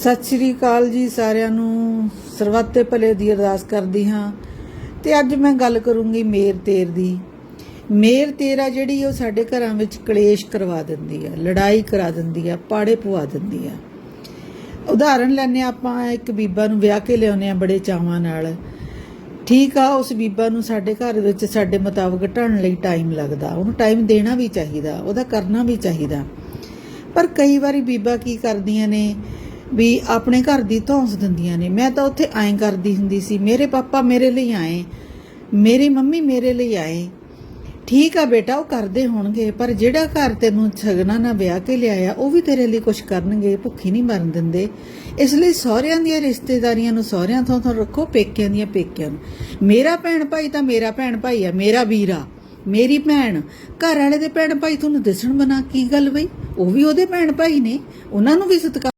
ਸਤਿ ਸ਼੍ਰੀ ਅਕਾਲ ਜੀ ਸਾਰਿਆਂ ਨੂੰ। ਸਰਵੱਤੇ ਭਲੇ ਦੀ ਅਰਦਾਸ ਕਰਦੀ ਹਾਂ। ਤੇ ਅੱਜ ਮੈਂ ਗੱਲ ਕਰੂੰਗੀ ਮੇਰ ਤੇਰ ਦੀ। ਮੇਰ ਤੇਰਾ ਜਿਹੜੀ ਉਹ ਸਾਡੇ ਘਰਾਂ ਵਿੱਚ ਕਲੇਸ਼ ਕਰਵਾ ਦਿੰਦੀ ਆ, ਲੜਾਈ ਕਰਾ ਦਿੰਦੀ ਆ, ਪਾੜੇ ਪਵਾ ਦਿੰਦੀ ਆ। ਉਦਾਹਰਨ ਲੈਨੇ ਆਪਾਂ, ਇੱਕ ਬੀਬਾ ਨੂੰ ਵਿਆਹ ਕੇ ਲਿਆਉਂਦੇ ਆ ਬੜੇ ਚਾਵਾਂ ਨਾਲ। ਠੀਕ ਆ, ਉਸ ਬੀਬਾ ਨੂੰ ਸਾਡੇ ਘਰ ਵਿੱਚ ਸਾਡੇ ਮੁਤਾਬਕ ਢਲਣ ਲਈ ਟਾਈਮ ਲੱਗਦਾ। ਉਹਨੂੰ ਟਾਈਮ ਦੇਣਾ ਵੀ ਚਾਹੀਦਾ, ਉਹਦਾ ਕਰਨਾ ਵੀ ਚਾਹੀਦਾ। ਪਰ ਕਈ ਵਾਰੀ ਬੀਬਾ ਕੀ ਕਰਦੀਆਂ ਨੇ ਵੀ ਆਪਣੇ ਘਰ ਦੀ ਧੌਂਸ ਦਿੰਦੀਆਂ ਨੇ। ਮੈਂ ਤਾਂ ਉੱਥੇ ਐਂ ਕਰਦੀ ਹੁੰਦੀ ਸੀ, ਮੇਰੇ ਪਾਪਾ ਮੇਰੇ ਲਈ ਆਏ, ਮੇਰੀ ਮੰਮੀ ਮੇਰੇ ਲਈ ਆਏ। ਠੀਕ ਆ ਬੇਟਾ, ਉਹ ਕਰਦੇ ਹੋਣਗੇ, ਪਰ ਜਿਹੜਾ ਘਰ ਤੈਨੂੰ ਛਗਣਾ ਨਾਲ ਵਿਆਹ ਕੇ ਲਿਆਇਆ, ਉਹ ਵੀ ਤੇਰੇ ਲਈ ਕੁਝ ਕਰਨਗੇ, ਭੁੱਖੀ ਨਹੀਂ ਮਰਨ ਦਿੰਦੇ। ਇਸ ਲਈ ਸਹੁਰਿਆਂ ਦੀਆਂ ਰਿਸ਼ਤੇਦਾਰੀਆਂ ਨੂੰ ਸਹੁਰਿਆਂ ਤੋਂ ਤੋਂ ਰੱਖੋ, ਪੇਕਿਆਂ ਦੀਆਂ ਪੇਕਿਆਂ ਨੂੰ। ਮੇਰਾ ਭੈਣ ਭਾਈ ਤਾਂ ਮੇਰਾ ਭੈਣ ਭਾਈ ਆ, ਮੇਰਾ ਵੀਰਾ ਮੇਰੀ ਭੈਣ। ਘਰ ਵਾਲੇ ਦੇ ਭੈਣ ਭਾਈ ਤੁਹਾਨੂੰ ਦਿਸਣ ਬਣਾ ਕੀ ਗੱਲ ਬਈ? ਉਹ ਵੀ ਉਹਦੇ ਭੈਣ ਭਾਈ ਨੇ, ਉਹਨਾਂ ਨੂੰ ਵੀ ਸਤਿਕਾਰ